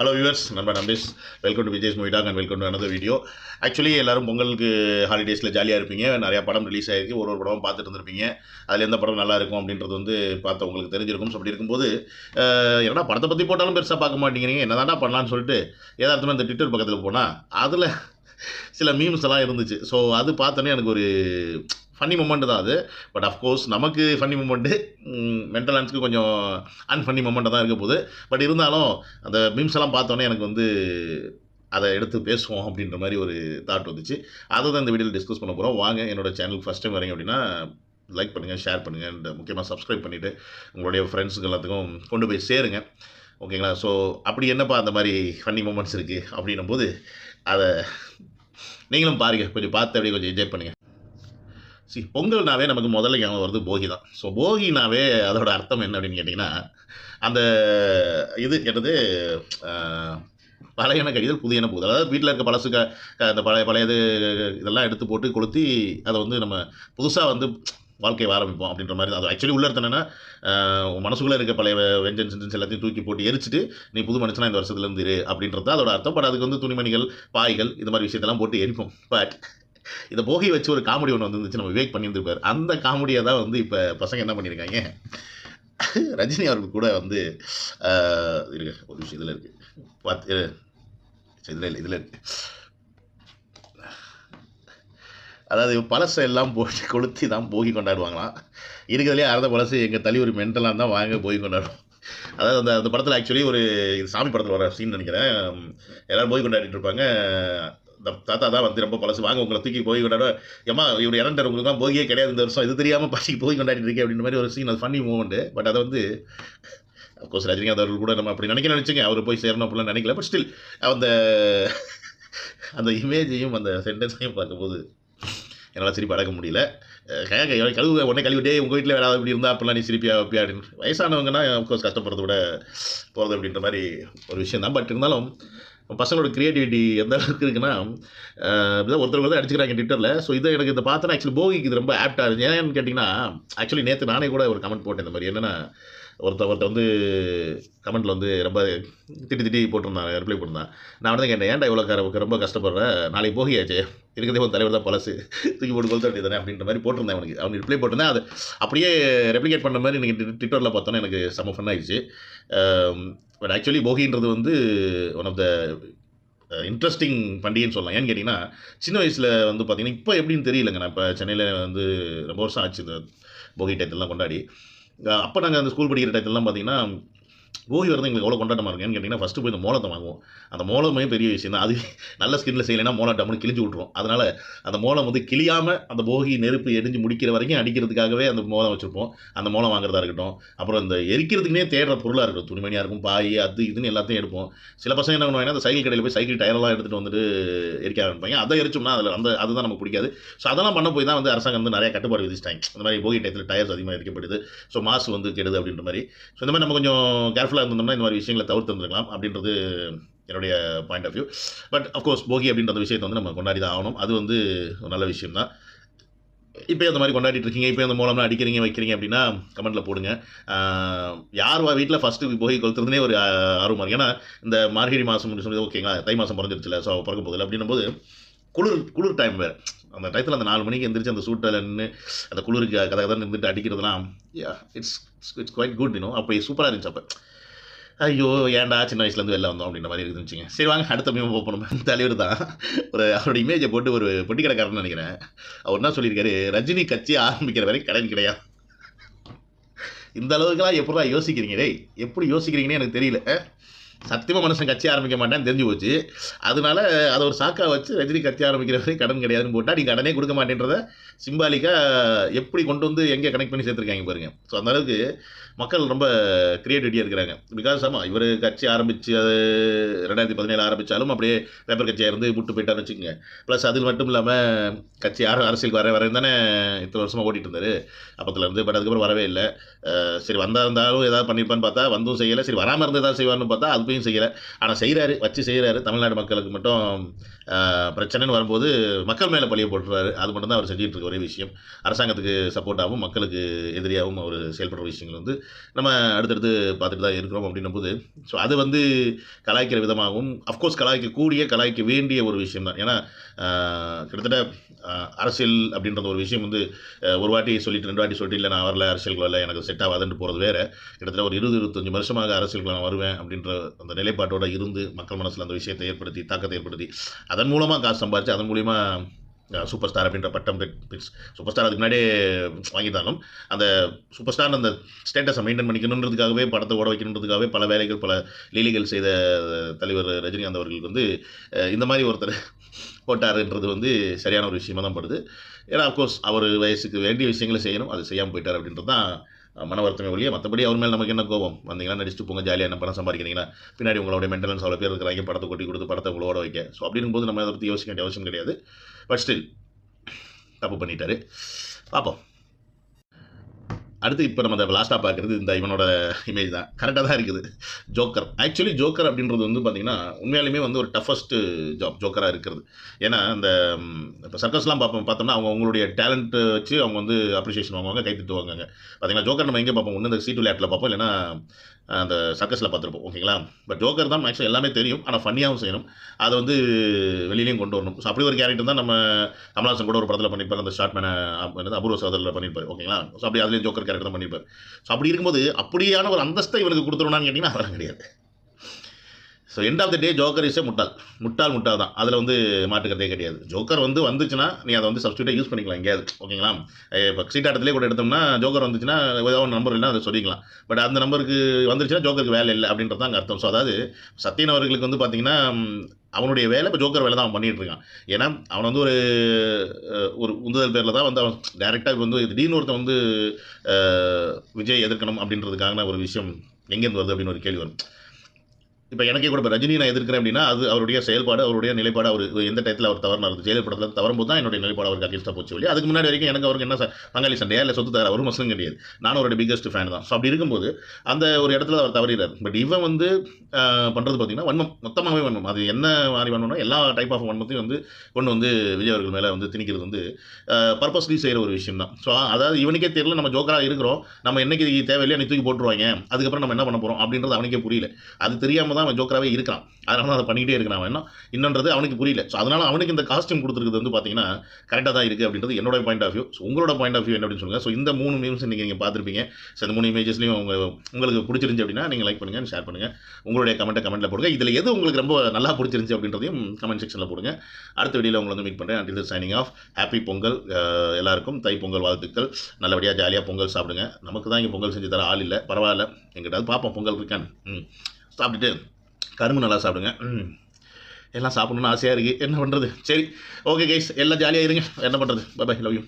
Hello viewers நம்ம Nambesh. Welcome to Vijay's movie talk and welcome to another video actually எல்லோரும் பொங்கலுக்கு ஹாலிடேஸில் ஜாலியாக இருப்பீங்க. நிறையா படம் ரிலீஸ் ஆகிருக்கு ஒரு ஒரு படமும் பார்த்துட்டு இருந்திருப்பீங்க அதில் எந்த படம் நல்லா இருக்கும் அப்படின்றது வந்து பார்த்து உங்களுக்கு தெரிஞ்சிருக்கும். அப்படி இருக்கும்போது அஹ், என்னடா படத்தை பற்றி போட்டாலும் பெருசாக பார்க்க மாட்டேங்கிறீங்க. என்னதான்டா பண்ணலான்னு சொல்லிட்டு ஏதார்த்தமாக இந்த ட்விட்டர் பக்கத்தில் போனால் அதில் சில மீம்ஸ் எல்லாம் இருந்துச்சு. ஸோ அது பார்த்தோன்னே எனக்கு ஒரு ஃபன்னி மூமெண்ட் தான் அது. பட் அஃப்கோர்ஸ் நமக்கு ஃபன்னி மூமெண்ட்டு மென்டல் ஹெல்த்க்கு கொஞ்சம் அன்ஃபன்னி மூமெண்ட்டாக தான் இருக்க போகுது. பட் இருந்தாலும் அந்த மீம்ஸ் எல்லாம் பார்த்தோன்னே எனக்கு வந்து அதை எடுத்து பேசுவோம் அப்படின்ற மாதிரி ஒரு தாட் வந்துச்சு. அதை தான் இந்த வீடியோவில் டிஸ்கஸ் பண்ண போகிறோம் வாங்க என்னோட சேனலுக்கு ஃபஸ்ட் டைம் வரீங்க அப்படின்னா லைக் பண்ணுங்கள் ஷேர் பண்ணுங்கள் அண்ட் முக்கியமாக சப்ஸ்கிரைப் பண்ணிவிட்டு உங்களுடைய ஃப்ரெண்ட்ஸுக்கு எல்லாத்துக்கும் கொண்டு போய் சேருங்க. ஓகேங்களா ஸோ அப்படி என்னப்பா அந்த மாதிரி ஃபன்னி மூமெண்ட்ஸ் இருக்குது அப்படின்னும் போது அதை நீங்களும் பாருங்கள் கொஞ்சம் பார்த்து அப்படியே கொஞ்சம் என்ஜாய் பண்ணுங்கள் சி பொங்கல்னாவே நமக்கு முதல்ல ஞாபகம் வருது போகி தான் ஸோ போகினாவே அதோட அர்த்தம் என்ன அப்படின்னு கேட்டிங்கன்னா அந்த இது என்னது பழையன கழிதல் புதியன புகுதல். அதாவது வீட்டில் இருக்க பழசு க அந்த பழைய பழையது இதெல்லாம் எடுத்து போட்டு கொளுத்தி அதை வந்து நம்ம புதுசாக வந்து வாழ்க்கையை ஆரம்பிப்போம் அப்படின்ற மாதிரி அது ஆக்சுவலி உள்ள அர்த்தம் மனசுக்குள்ளே இருக்க பழைய வெஞ்சன்ஸ் வெஞ்சன்ஸ் எல்லாத்தையும் தூக்கி போட்டு எரிச்சிட்டு நீ புது மனுஷனா இந்த வருஷத்துலேருந்து இரு அப்படின்றது தான் அதோட அர்த்தம். பட் அதுக்கு வந்து துணிமணிகள் பாய்கள் இது மாதிரி விஷயத்தெல்லாம் போட்டு எரிப்போம். பட் இந்த போகி வச்சு ஒரு காமெடி ஒன்று வந்துருந்துச்சு நம்ம விவேக் பண்ணியிருந்துருப்பார். அந்த காமெடியை தான் வந்து இப்போ பசங்க என்ன பண்ணியிருக்காங்க? ரஜினி அவர்கள் கூட வந்து ஆஹ், ஒரு விஷயம் இதில் இருக்குது பார்த்து இதில் இல்லை இதில் இருக்கு. அதாவது பழசை எல்லாம் போட்டு கொளுத்தி தான் போகி கொண்டாடுவாங்களாம். இருக்கிறதுலே அறந்த பழசு எங்கள் தள்ளி ஒரு மென்டலாக தான் வாங்க போகி கொண்டாடுவோம். அதாவது அந்த அந்த படத்தில் ஆக்சுவலி ஒரு இது சாமி படத்தில் வர சீன் நினைக்கிறேன். எல்லாரும் போய் கொண்டாடிட்டு இருப்பாங்க. இந்த தாத்தா தான் வந்து ரொம்ப பழசு. வாங்க உங்களை தூக்கி போய் கொண்டாட ஏமா இவர் இறண்டர் உங்களுக்கு தான் போகியே கிடையாது இந்த வருஷம். இது தெரியாமல் பசிக்கு போய் கொண்டாடிட்டு இருக்கேன் அப்படின்ற மாதிரி ஒரு சீன் அது ஃபன்னி மூமெண்ட்டு பட் அதை வந்து அப்கோர்ஸ் ரஜினிகாந்த் அவர்கள் கூட நம்ம அப்படி நினைக்க நினச்சிங்க. அவர் போய் சேரணும் அப்படிலாம் நினைக்கல. பட் ஸ்டில் அந்த அந்த இமேஜையும் அந்த சென்டென்ஸையும் பார்க்கும்போது என்னால் சிரிப்பு அடக்க முடியல. கழுவு உடனே கழுவிட்டே உங்கள் வீட்டில் வேறு இப்படி இருந்தால் அப்படிலாம் நீ சிரிப்பியா வைப்பியா அப்படின்னு. வயசானவங்கன்னா அப்கோர்ஸ் கஷ்டப்படுறத விட போகிறது அப்படின்ற மாதிரி ஒரு விஷயம் தான் பட் இருந்தாலும் பசங்களோட க்ரியேட்டிவிட்டி எந்த அளவுக்கு இருக்குன்னா இப்படிதான் ஒருத்தர் தான் அடிச்சுக்கிறாங்க ட்விட்டரில் ஸோ இதை எனக்கு இதை பார்த்தோன்னா ஆக்சுவலி போகிக்கு இது ரொம்ப ஆப்டாக இருந்துச்சு. ஏன்னு கேட்டிங்கன்னா ஆக்சுவலி நேற்று நானே கூட ஒரு கமெண்ட் போட்டேன் இந்த மாதிரி. என்னென்னா ஒருத்த ஒருத்தர் வந்து கமெண்ட்டில் வந்து ரொம்ப திட்டி திட்டி போட்டிருந்தான் ரிப்ளை போட்டிருந்தான். நான் வந்து கேட்டேன் ஏன்டா இவ்வளோ கர ரொம்ப கஷ்டப்படுற? நாளைக்கு போகியாச்சு? இருக்கிறதே ஒரு தலைவர் தான் பழசு. தூக்கி போட்டு கொளுத்த வேண்டியதானே அப்படின்ற மாதிரி போட்டிருந்தேன் அவனுக்கு. அவன் ரிப்ளை போட்டிருந்தேன். அது அப்படியே ரெப்ளிகேட் பண்ண மாதிரி எனக்கு ட்விட்டரில் பார்த்தோன்னா எனக்கு செம்ம ஃபன் ஆயிடுச்சு. பட் ஆக்சுவலி போகின்றது வந்து ஒன் ஆஃப் த இன்ட்ரெஸ்டிங் பண்டிகைன்னு சொல்லலாம். ஏன்னு கேட்டிங்கன்னா சின்ன வயசில் வந்து பார்த்தீங்கன்னா இப்போ எப்படின்னு தெரியலங்க. நான் இப்போ சென்னையில் வந்து ரொம்ப வருஷம் ஆச்சு இந்த போகி டயத்தெல்லாம் கொண்டாடி. அப்போ நாங்கள் அந்த ஸ்கூல் படிக்கிற டயத்துலலாம் பார்த்தீங்கன்னா போகி வரது எங்களுக்கு எவ்வளோ கொண்டாட்டமாக இருக்குன்னு கேட்டிங்கன்னா ஃபஸ்ட்டு போய் இந்த மோளத்தை வாங்குவோம். அந்த மோளமே பெரிய விஷயம் தான். அது நல்ல ஸ்கின்னில் செய்யலைன்னா மோளம் டம்னு கிழிஞ்சு விட்ருவோம் அதனால் அந்த மோளம் வந்து கிளியாமல் அந்த போகி நெருப்பு எரிஞ்சு முடிக்கிற வரைக்கும் அடிக்கிறதுக்காகவே அந்த மோளம் வச்சுருப்போம். அந்த மோளம் வாங்குறதா இருக்கட்டும். அப்புறம் இந்த எரிக்கிறதுக்குனே தேடுற பொருளாக இருக்கட்டும். துணிமணியாக இருக்கும் பாய் அது இதுன்னு எல்லாத்தையும் எடுப்போம். சில பசங்க என்ன பண்ணுவாங்கன்னா அந்த சைக்கிள் கடையில் போய் சைக்கிள் டயரெல்லாம் எடுத்துகிட்டு வந்துட்டு எரிக்க ஆரம்பிப்பாங்க. அதை எரிச்சோம்னா அதில் அந்த அதுதான் நமக்கு பிடிக்காது. ஸோ அதெல்லாம் பண்ண போய் தான் வந்து அரசாங்கம் வந்து நிறைய கட்டுப்பாடு விதிச்சிட்டாங்க. இந்த மாதிரி போகி டயத்தில் டயர்ஸ் அதிகமாக எரிக்கப்படுது ஸோ மாசு வந்து கெடுது அப்படின்ற மாதிரி. ஸோ இந்த மாதிரி நம்ம கொஞ்சம் கேர்ஃபுல்லாக இருந்தோம்னா இந்த மாதிரி விஷயங்களை தவிர்த்துருந்துருக்கலாம் அப்படின்றது என்னுடைய point of view but of course போகி அப்படின்ற அந்த விஷயத்தை வந்து நம்ம கொண்டாடி தான் ஆகணும். அது வந்து ஒரு நல்ல விஷயம் தான். இப்போ அந்த மாதிரி கொண்டாடிட்டு இருக்கீங்க இப்போ அந்த மூலம்லாம் அடிக்கிறீங்க வைக்கிறீங்க அப்படின்னா கமெண்ட்டில் போடுங்க. யார் யார் வீட்டில் ஃபஸ்ட்டு போய் கொளுத்துறதுனே ஒரு ஆர்வமாக இருக்குது ஏன்னா இந்த மார்கழி மாதம் சொல்லி ஓகேங்களா தை மாதம் பிறந்துருச்சுல ஸோ பிறக்க போதில்லை அப்படின்னும் போது குளிர் குளிர் டைம் வேறு. அந்த டயத்தில் அந்த நாலு மணிக்கு எந்திரிச்சு அந்த சூட்டில் நின்று அந்த குளிருக்கு கதை கதை நின்றுட்டு அடிக்கிறதுலாம் இட்ஸ் இட்ஸ் குவைட் குட் இன்னும் அப்போ சூப்பராக இருந்துச்சு அப்போ. ஐயோ ஏன்டா சின்ன வயசுலேருந்து வெளில வந்தோம் அப்படின்ற மாதிரி இருந்துச்சுங்க. சரி வாங்க அடுத்த மீம் போகணும் தலைவர் தான். ஒரு அவரோட இமேஜை போட்டு ஒரு பொட்டி கடைக்காரன்னு நினைக்கிறேன். அவர் என்ன சொல்லியிருக்காரு? ரஜினி கட்சி ஆரம்பிக்கிற வரை கடன் கிடையாது. இந்த அளவுக்குலாம் எப்படிலாம் யோசிக்கிறீங்க? டேய் எப்படி யோசிக்கிறீங்கன்னு எனக்கு தெரியல. சத்தியமாக மனுஷன் கட்சி ஆரம்பிக்க மாட்டேன்னு தெரிஞ்சு போச்சு அதனால அதை ஒரு சாக்கா வச்சு ரஜினி கட்சி ஆரம்பிக்கிற வரை கடன் கிடையாதுன்னு போட்டால் நீ கடனே கொடுக்க மாட்டேன்றத சிம்பாலிக்காக எப்படி கொண்டு வந்து எங்கே கனெக்ட் பண்ணி சேர்த்துருக்காங்க பாருங்க. ஸோ அந்த அளவுக்கு மக்கள் ரொம்ப க்ரியேட்டிவிட்டியாக இருக்கிறாங்க. பிகாஸ் ஆமாம் இவர் கட்சி ஆரம்பித்து அது ரெண்டாயிரத்தி பதினேழு ஆரம்பித்தாலும் அப்படியே பேப்பர் கட்சியாக இருந்து விட்டு போயிட்டான்னு வச்சுக்கோங்க. ப்ளஸ் அது மட்டும் இல்லாமல் கட்சி யாரும் அரசியலுக்கு வர வரையும் தானே இத்தனை வருஷமாக ஓட்டிகிட்டு இருந்தார். அப்பத்துலேருந்து பட் அதுக்கப்புறம் வரவே இல்லை. சரி வந்தா இருந்தாலும் ஏதாவது பண்ணியிருப்பான்னு பார்த்தா வந்தும் செய்யலை. சரி வராமல் இருந்து ஏதாவது செய்வார்னு பார்த்தா அது அப்பயும் செய்யலை. ஆனால் செய்கிறாரு வச்சு செய்கிறாரு தமிழ்நாடு மக்களுக்கு மட்டும் பிரச்சனைன்னு வரும்போது மக்கள் மேலே பழிய போட்டுறாரு. அது மட்டும் தான் அவர் செஞ்சுட்டு இருக்க ஒரே விஷயம். அரசாங்கத்துக்கு சப்போர்ட்டாகவும் மக்களுக்கு எதிரியாகவும் அவர் செயல்படுற விஷயங்கள் வந்து நம்ம அடுத்தடுத்து பார்த்துட்டு தான் இருக்கிறோம் அப்படின்னும் போது ஸோ அது வந்து கலாய்க்கிற விதமாகவும் அஃப்கோர்ஸ் கலாய்க்கக்கூடிய கலாய்க்க வேண்டிய ஒரு விஷயம் தான். ஏன்னா கிட்டத்தட்ட அரசியல் அப்படின்றது ஒரு விஷயம் வந்து ஒரு வாட்டி சொல்லிட்டு ரெண்டு வாட்டி சொல்லிட்டு இல்லை நான் வரல அரசியலுக்கு எனக்கு செட் ஆகாதுன்னு போகிறது வேறு. கிட்டத்தட்ட ஒரு இருபது இருபத்தஞ்சி வருஷமாக அரசியலுக்கு நான் வருவேன் அப்படின்ற அந்த நிலைப்பாட்டோட இருந்து மக்கள் மனசில் அந்த விஷயத்தை ஏற்படுத்தி தாக்கத்தை ஏற்படுத்தி அதன் மூலமாக காசு சம்பாதிச்சு அதன் மூலிமா சூப்பர் ஸ்டார் அப்படின்ற பட்டம் சூப்பர் ஸ்டார் அதுக்கு முன்னாடியே வாங்கிட்டாலும் அந்த சூப்பர் ஸ்டார் அந்த ஸ்டேட்டஸை மெயின்டைன் பண்ணிக்கணுன்றதுக்காகவே படத்தை ஓட வைக்கணுன்றதுக்காகவே பல வேலைகள் பல லீலைகள் செய்த தலைவர் ரஜினிகாந்த் அவர்களுக்கு வந்து இந்த மாதிரி ஒருத்தர் போட்டாருன்றது வந்து சரியான ஒரு விஷயமா தான் படுது. ஏன்னா அஃப்கோர்ஸ் அவர் வயசுக்கு வேண்டிய விஷயங்களை செய்யணும் அது செய்யாமல் போயிட்டார் அப்படின்றது தான் மன வருத்தமே ஒழிய மற்றபடி அவர் மேலே நமக்கு என்ன கோபம்? வந்தீங்கன்னா நடிச்சுட்டு போங்க ஜாலியாக என்ன பணம் சம்பாதிக்கிறீங்கன்னா பின்னாடி உங்களுடைய மெயின்டெனன்ஸ் அவ்வளோ பேர் இருக்கிறாங்க படத்தை கொட்டி கொடுத்து படத்தை உங்களோட வைக்க. ஸோ அப்படிங்கும் போது நம்ம அதை பற்றி யோசிக்க வேண்டிய அவசியம் கிடையாது. பட் ஸ்டில் தப்பு பண்ணிட்டாரு. பார்ப்போம். அடுத்து இப்போ நம்ம அதை லாஸ்ட்டாக பார்க்குறது இந்த இவனோட இமேஜ் தான். கரெக்டாக தான் இருக்குது. ஜோக்கர் ஆக்சுவலி ஜோக்கர் அப்படின்றது வந்து பார்த்திங்கன்னா உண்மையாலுமே வந்து ஒரு டஃபஸ்ட்டு ஜாப் ஜோக்கராக இருக்கிறது. ஏன்னா அந்த இப்போ சர்க்கஸ்லாம் பார்ப்போம் பார்த்தோம்னா அவங்க அவங்களுடைய டேலண்ட்டு வச்சு அவங்க வந்து அப்ரிஷியேஷன் வாங்குவாங்க கை வாங்குவாங்க பார்த்தீங்கன்னா ஜோக்கர் நம்ம எங்கே பார்ப்போம் ஒன்று இந்த சீட்டு விளையாட்டில் பார்ப்போம் இல்லைன்னா அந்த சர்க்கஸில் பார்த்துருப்போம் ஓகேங்களா பட் ஜோக்கர் தான் மேக்ஸிமம் எல்லாமே தெரியும் ஆனால் ஃபன்னியாகவும் செய்யணும். அதை வந்து வெளியிலையும் கொண்டு வரணும். ஸோ அப்படி ஒரு கேரக்டர் தான் நம்ம கமல்ஹாசன் கூட ஒரு படத்தில் பண்ணியிருப்பார் அந்த ஷார்ட் மேனை அபூர்வ சோதரில் பண்ணியிருப்பார் ஓகேங்களா ஸோ அப்படி அதுலேயும் ஜோக்கர் கேரக்டர் தான் பண்ணியிருப்பார் ஸோ அப்படி இருக்கும்போது அப்படியான ஒரு அந்தஸ்தை இவனுக்கு கொடுத்துருவான்னு கேட்டிங்கன்னா அதெல்லாம் கிடையாது. So end of the day joker இஸே முட்டாள். முட்டால் முட்டால் தான். அதில் வந்து மாட்டுக்கிறதே கிடையாது. ஜோக்கர் வந்து வந்துச்சுன்னா நீ அதை வந்து சப்ஸ்டியூட்டாக யூஸ் பண்ணிக்கலாம் எங்கேயாவது. ஓகேங்களா இப்போ சீட்டாட்டத்திலே கூட எடுத்தோம்னா ஜோக்கர் வந்துச்சுன்னா ஏதாவது ஒரு நம்பர் இல்லைனா அதை சொல்லிக்கலாம். பட் அந்த நம்பருக்கு வந்துருச்சுன்னா ஜோக்கருக்கு வேலை இல்லை அப்படின்றது தான் அங்கே அர்த்தம். ஸோ அதாவது சத்யன் அவர்களுக்கு வந்து பார்த்தீங்கன்னா அவனுடைய வேலை இப்போ ஜோக்கர் வேலை தான் அவன் பண்ணிகிட்டு இருக்கான். ஏன்னா அவன் வந்து ஒரு ஒரு உந்துதல் பேரில் தான் வந்து அவன் டேரெக்டாக வந்து திடீர்னு ஒருத்தன் வந்து விஜய் எதிர்க்கணும் அப்படின்றதுக்கான ஒரு விஷயம் எங்கேருந்து வருது அப்படின்னு ஒரு கேள்வி வரும். இப்போ எனக்கே கூட இப்போ ரஜினி நான் எதிர்க்கிறேன் அப்படின்னா அது அவருடைய செயல்பாடு அவருடைய நிலைப்பாடு அவர் எந்த டயத்தில் அவர் தவறுனார் ஜெயலலிதா படத்தில் தவறும்போது தான் என்னுடைய நிலைப்பாடு அவருக்கு அகேன்ஸ்டாக போச்சு வெளியே அதுக்கு முன்னாடி வரைக்கும் எனக்கு அவருக்கு என்ன பங்காளி சண்டையா இல்லை சொத்து தர அவரும் மசலும் கிடையாது நான் அவருடைய பிக்கஸ்ட் ஃபேன் தான். ஸோ அப்படி இருக்கும்போது அந்த ஒரு இடத்துல அவர் தவறிறார் பட் இவன் வந்து பண்ணுறது பார்த்தீங்கன்னா வன்மம். மொத்தமாகவே வன்மம். அது என்ன மாதிரி வன்மம்னா எல்லா டைப் ஆஃப் வன்மத்தையும் வந்து கொண்டு வந்து விஜய் அவர்கள் மேலே வந்து திணிக்கிறது வந்து பர்பஸ்லி செய்கிற ஒரு விஷயம் தான். ஸோ அதாவது இவனுக்கே தெரியல நம்ம ஜோக்கராக இருக்கிறோம். நம்ம என்னைக்கு தேவையில்லையோ நீ தூக்கி போட்டுருவாங்க. அதுக்கப்புறம் நம்ம என்ன பண்ண போகிறோம் அப்படின்றது அவனுக்கே புரியல. அது தெரியாமல் தான் அவன் ஜோக்கராகவே இருக்கான் அதனால தான் அதை பண்ணிக்கிட்டே இருக்கிறான் அவன். என்ன அவனுக்கு புரியல. ஸோ அதனால் அவனுக்கு இந்த காஸ்டியூம் கொடுத்துருக்குது வந்து பார்த்தீங்கன்னா கரெக்டாக தான் இருக்குது அப்படின்றது என்னோட பாயிண்ட் ஆஃப் வியூ ஸோ உங்களோட பாயிண்ட் ஆஃப் வியூ என்ன அப்படின்னு சொல்லுங்கள் ஸோ இந்த மூணு மீம்ஸ் நீங்கள் நீங்கள் பார்த்துருப்பீங்க. ஸோ இந்த மூணு இமேஜஸ்லையும் உங்கள் உங்களுக்கு பிடிச்சிருந்துச்சு அப்படின்னா நீங்கள் லைக் பண்ணுங்கள் ஷேர் பண்ணுங்கள் உங்களுடைய கமெண்ட்டை கமெண்ட்டில் போடுங்க. இதில் எது உங்களுக்கு ரொம்ப நல்லா பிடிச்சிருந்துச்சு அப்படின்றதையும் கமெண்ட் செக்ஷனில் போடுங்க. அடுத்த வீடியோவில் உங்களை வந்து மீட் பண்ணுறேன் until signing off happy Pongal எல்லாருக்கும். தை பொங்கல் வாழ்த்துக்கள். நல்லபடியாக ஜாலியாக பொங்கல் சாப்பிடுங்க. நமக்கு தான் இங்கே பொங்கல் செஞ்சு தர ஆள் இல்லை. பரவாயில்ல. எங்கிட்ட பார்ப்போம் பொங்கல் இருக்கான்னு. ம். சாப்பிட்டுட்டு கரும்பு நல்லா சாப்பிடுங்க. ம். எல்லாம் சாப்பிடணும்னு ஆசையாக இருக்குது என்ன பண்ணுறது சரி ஓகே கைஸ் எல்லாம் ஜாலியாக இருங்க. என்ன பண்ணுறது பை பை லவ் யூ